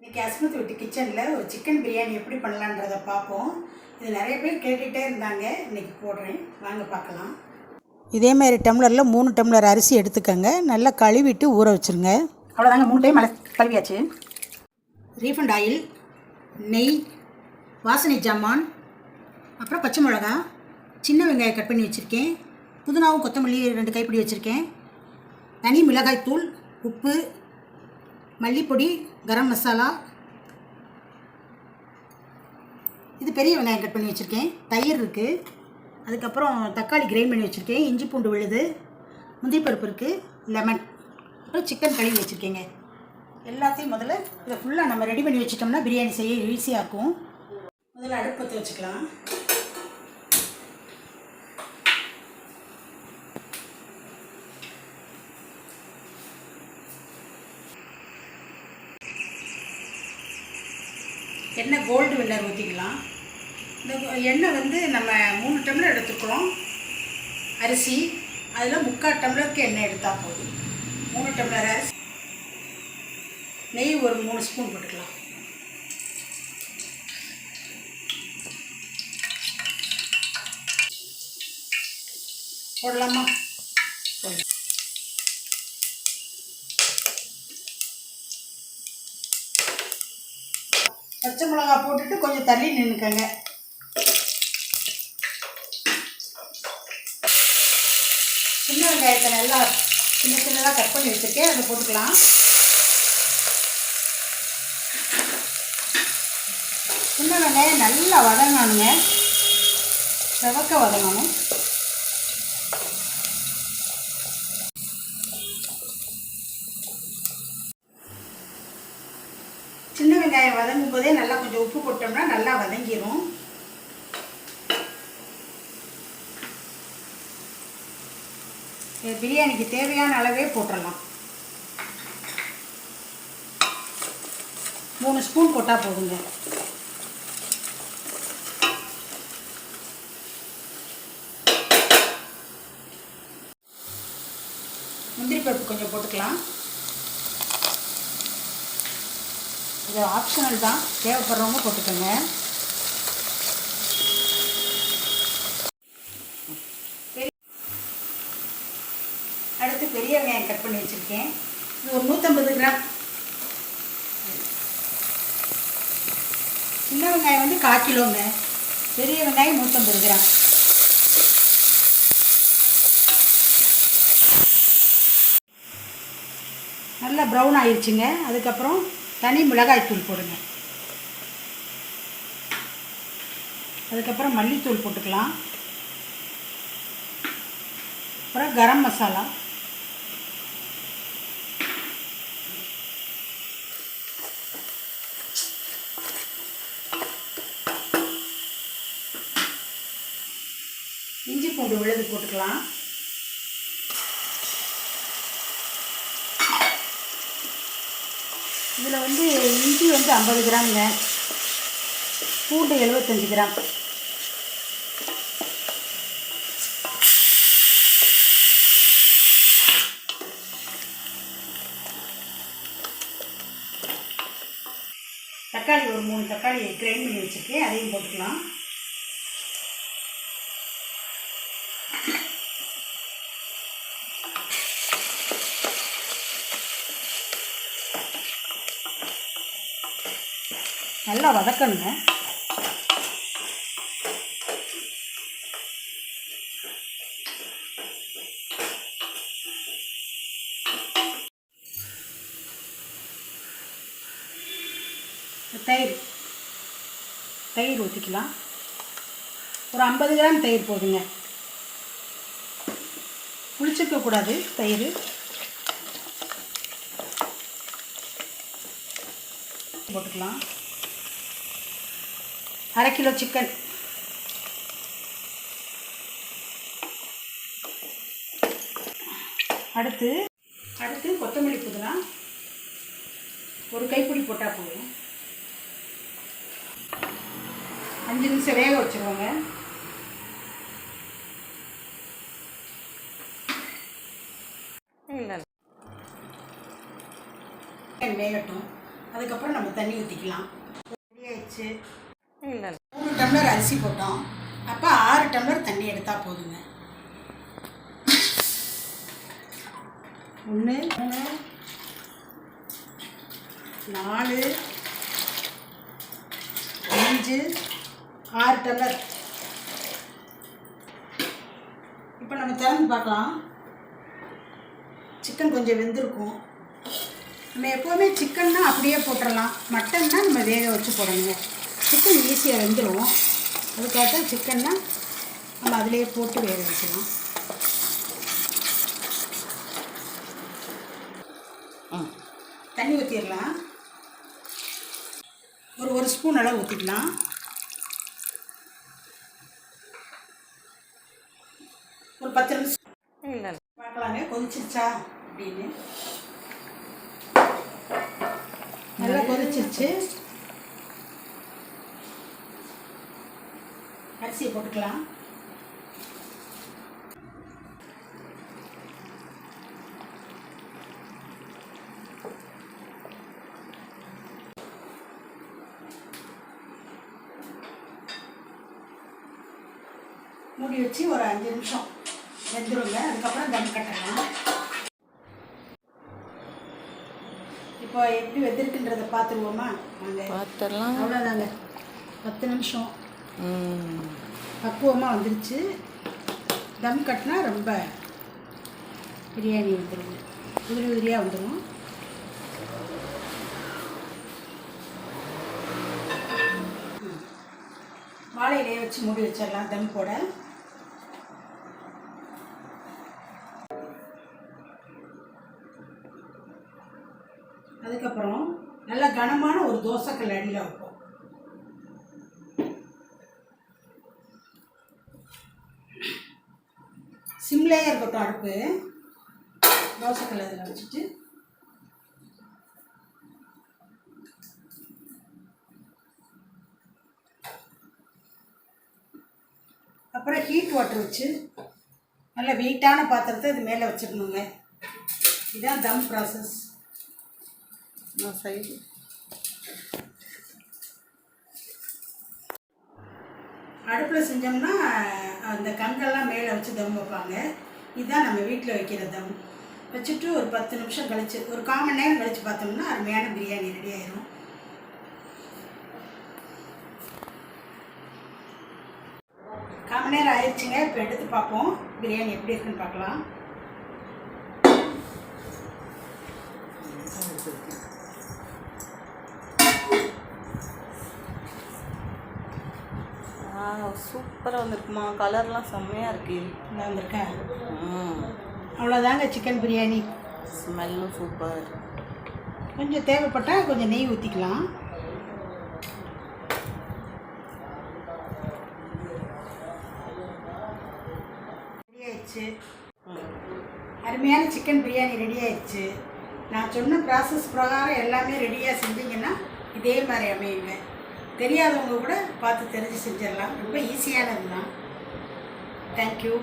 இன்றைக்கி அஸ்மத் வீட்டு கிச்சனில் ஒரு சிக்கன் பிரியாணி எப்படி பண்ணலான்றதை பார்ப்போம். இது நிறைய பேர் கேட்டுகிட்டே இருந்தாங்க. இன்றைக்கி போடுறேன். வாங்க பார்க்கலாம். இதே மாதிரி டம்ளரில் மூணு டம்ளர் அரிசி எடுத்துக்கோங்க. நல்லா கழுவிட்டு ஊற வச்சுருங்க. அவ்வளோதாங்க மூணு டைம் கழுவியாச்சு. ரீஃபண்ட் ஆயில் நெய் வாசனை ஜாமான் அப்புறம் பச்சை மிளகா சின்ன வெங்காயம் கட் பண்ணி வச்சுருக்கேன். புதினாவும் கொத்தமல்லி ரெண்டு கைப்பிடி வச்சுருக்கேன். தனி மிளகாய் தூள் உப்பு மல்லிப்பொடி கரம் மசாலா. இது பெரிய வெங்காயம் கட் பண்ணி வச்சுருக்கேன். தயிர் இருக்குது அதுக்கப்புறம் தக்காளி கிரைண்ட் பண்ணி வச்சுருக்கேன். இஞ்சி பூண்டு விழுது. முந்திரி பருப்பு இருக்குது லெமன். அப்புறம் சிக்கன் கழுவி வச்சுருக்கேங்க. எல்லாத்தையும் முதல்ல இதை ஃபுல்லாக நம்ம ரெடி பண்ணி வச்சிட்டோம்னா பிரியாணி செய்ய ஈஸியாக இருக்கும். முதல்ல அடுப்பு பற்ற வச்சுக்கலாம். எண்ணெய் கோல்டு வின்னர் ஊற்றிக்கலாம் இந்த எண்ணெய் வந்து நம்ம மூணு டம்ளர் எடுத்துக்கிறோம். அரிசி அதில் முக்கால் டம்ளருக்கு எண்ணெய் எடுத்தால் போதும். மூணு டம்ளர் அரிசி நெய் ஒரு மூணு ஸ்பூன் போட்டுக்கலாம். போடலாமா? போடலாம். பச்சை மிளகா போட்டுட்டு கொஞ்சம் தள்ளி நின்றுக்கங்க சின்ன வெங்காயத்தை நல்லா சின்ன சின்னதாக கட் பண்ணி வச்சுருக்கேன். அதை போட்டுக்கலாம். சின்ன வெங்காயம் நல்லா வதங்கணுங்க. செவக்க வதங்கணும் சின்ன வெங்காயம் வதங்கும் போதே நல்லா கொஞ்சம் உப்பு போட்டோம்னா நல்லா வதங்கிரும். பிரியாணிக்கு தேவையான அளவே போட்டுடலாம் மூணு ஸ்பூன் போட்டால் போதுங்க. முந்திரி பருப்பு கொஞ்சம் போட்டுக்கலாம். இது ஆப்ஷனல் தான். தேவைப்படுறவங்க போட்டுக்கோங்க. அடுத்து பெரிய வெங்காயம் கட் பண்ணி வச்சுருக்கேன். இது ஒரு நூற்றம்பது கிராம். சின்ன வெங்காயம் வந்து கால் கிலோங்க. பெரிய வெங்காயம் நூற்றம்பது கிராம். நல்லா ப்ரௌன் ஆயிடுச்சுங்க அதுக்கப்புறம் தனி மிளகாய்த்தூள் போடுங்க. அதுக்கப்புறம் மல்லித்தூள் போட்டுக்கலாம். அப்புறம் கரம் மசாலா. இஞ்சி பூண்டு விழுது போட்டுக்கலாம். இதில் வந்து இஞ்சி வந்து ஐம்பது கிராம்ங்க. பூண்டு எழுபத்தஞ்சு கிராம். தக்காளி ஒரு மூணு தக்காளி கிரைண்ட் பண்ணி வச்சுருக்கேன். அதையும் போட்டுக்கலாம். நல்லா வதக்கணுங்க. தயிர் தயிர் ஊற்றிக்கலாம் ஒரு ஐம்பது கிராம் தயிர் போதுங்க. புளிச்சிக்கக்கூடாது கூடாது தயிர். போட்டுக்கலாம். அரை கிலோ சிக்கன். அடுத்து அடுத்து கொத்தமல்லி புதினா. ஒரு கைப்பிடி போட்டால் போதும். அஞ்சு நிமிஷம் வேக வச்சுருவோங்க. வேகட்டும். அதுக்கப்புறம் நம்ம தண்ணி ஊற்றிக்கலாம் ரெடி ஆயிடுச்சு. இல்லை மூணு டம்ளர் அரிசி போட்டோம். அப்போ ஆறு டம்ளர் தண்ணி எடுத்தால் போதுங்க. ஒன்று மூணு நாலு அஞ்சு ஆறு டம்ளர். இப்போ நம்ம திறந்து பார்க்கலாம். சிக்கன் கொஞ்சம் வெந்திருக்கும். நம்ம எப்போவுமே சிக்கன்னா அப்படியே போட்டுடலாம் மட்டன்னா நம்ம வேக வச்சு போடணுங்க சிக்கன் ஈஸியாக வெந்துடும் அதுக்காக சிக்கன்னா நம்ம அதிலேயே போட்டு வேக வைக்கலாம் தண்ணி ஊற்றிடலாம் ஒரு ஒரு ஸ்பூன் அளவு ஊற்றிக்கலாம் ஒரு பத்து நிமிஷம். இல்லை. பார்க்கலாங்க கொதிச்சிருச்சா அப்படின்னு. நல்லா கொதிச்சிருச்சு. அரிசியை போட்டுக்கலாம். மூடி வச்சு ஒரு அஞ்சு நிமிஷம் வெந்துருங்க. அதுக்கப்புறம் தம் கட்டலாம். இப்போ எப்படி வெந்திருக்குன்றதை பார்த்துருவோமா? நாங்கள் பார்த்துடலாம். அவ்வளோதாங்க பத்து நிமிஷம். பக்குவமாக வந்துருச்சு. தம் கட்டினா ரொம்ப பிரியாணி வந்துடுது உதிரி உதிரியாக வந்துடும் வாழை இலையை வச்சு மூடி வச்சிடலாம் தம் போட அதுக்கப்புறம் நல்ல கனமான ஒரு தோசைக்கல் அடியில் வைப்போம். சிம்லேயே இருக்கட்டும் அடுப்பு. தோசைக்கல் அதில் வச்சுட்டு. அப்புறம் ஹீட் வாட்டர் வச்சு நல்ல வெயிட்டான பாத்திரத்தை இது மேலே வச்சிடணுங்க. இதுதான் தம் ப்ராசஸ் நான் சைடு அடுப்பில் செஞ்சோம்னா அந்த கண்கள்லாம் மேலே வச்சு தம் வைப்பாங்க. இதுதான் நம்ம வீட்டில் வைக்கிற தம். வச்சுட்டு ஒரு பத்து நிமிஷம் கழிச்சு ஒரு காமன் நேரம் கழிச்சு பார்த்தோம்னா அருமையான பிரியாணி ரெடி ஆயிரும். காமன் நேரம் ஆயிடுச்சுங்க. இப்போ எடுத்து பார்ப்போம். பிரியாணி எப்படி இருக்குன்னு பார்க்கலாம். சூப்பராக வந்திருக்குமா? கலர்லாம் செம்மையாக இருக்கு. நல்லா வந்திருக்கேன். ம். அவ்வளோதாங்க சிக்கன் பிரியாணி. ஸ்மெல்லும் சூப்பர் கொஞ்சம் தேவைப்பட்டால் கொஞ்சம் நெய் ஊற்றிக்கலாம் ரெடி ஆயிடுச்சு. அருமையான சிக்கன் பிரியாணி ரெடி ஆயிடுச்சு. நான் சொன்ன ப்ராசஸ் பிரகாரம் எல்லாமே ரெடியாக செஞ்சீங்கன்னா இதே மாதிரி அமையுங்க. தெரியாதவங்க கூட பார்த்து தெரிஞ்சு செஞ்சிடலாம். ரொம்ப ஈஸியானது தான் தேங்க்யூ